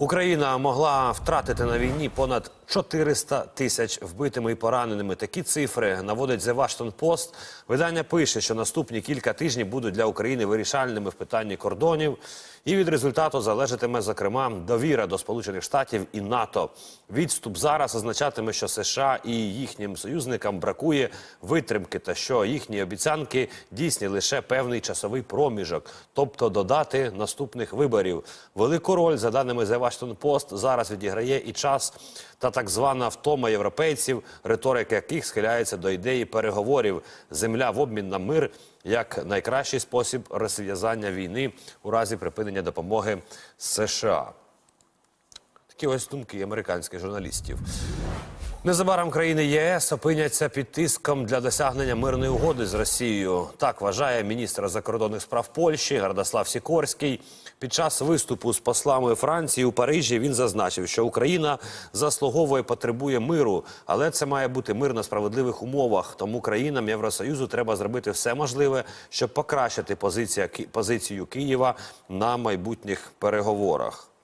Україна могла втратити на війні понад 400 тисяч вбитими і пораненими. Такі цифри наводить The Washington Post. Видання пише, що наступні кілька тижнів будуть для України вирішальними в питанні кордонів. І від результату залежатиме, зокрема, довіра до Сполучених Штатів і НАТО. Відступ зараз означатиме, що США і їхнім союзникам бракує витримки, та що їхні обіцянки дійсні лише певний часовий проміжок, тобто додати наступних виборів. Велику роль, за даними The Washington Post, зараз відіграє і час та так звана втома європейців, риторика яких схиляється до ідеї переговорів земля в обмін на мир як найкращий спосіб розв'язання війни у разі припинення допомоги США. Такі ось думки американських журналістів. Незабаром країни ЄС опиняться під тиском для досягнення мирної угоди з Росією. Так вважає міністр закордонних справ Польщі Гардослав Сікорський. Під час виступу з послами Франції у Парижі він зазначив, що Україна заслуговує потребує миру, але це має бути мир на справедливих умовах. Тому країнам Євросоюзу треба зробити все можливе, щоб покращити позицію Києва на майбутніх переговорах.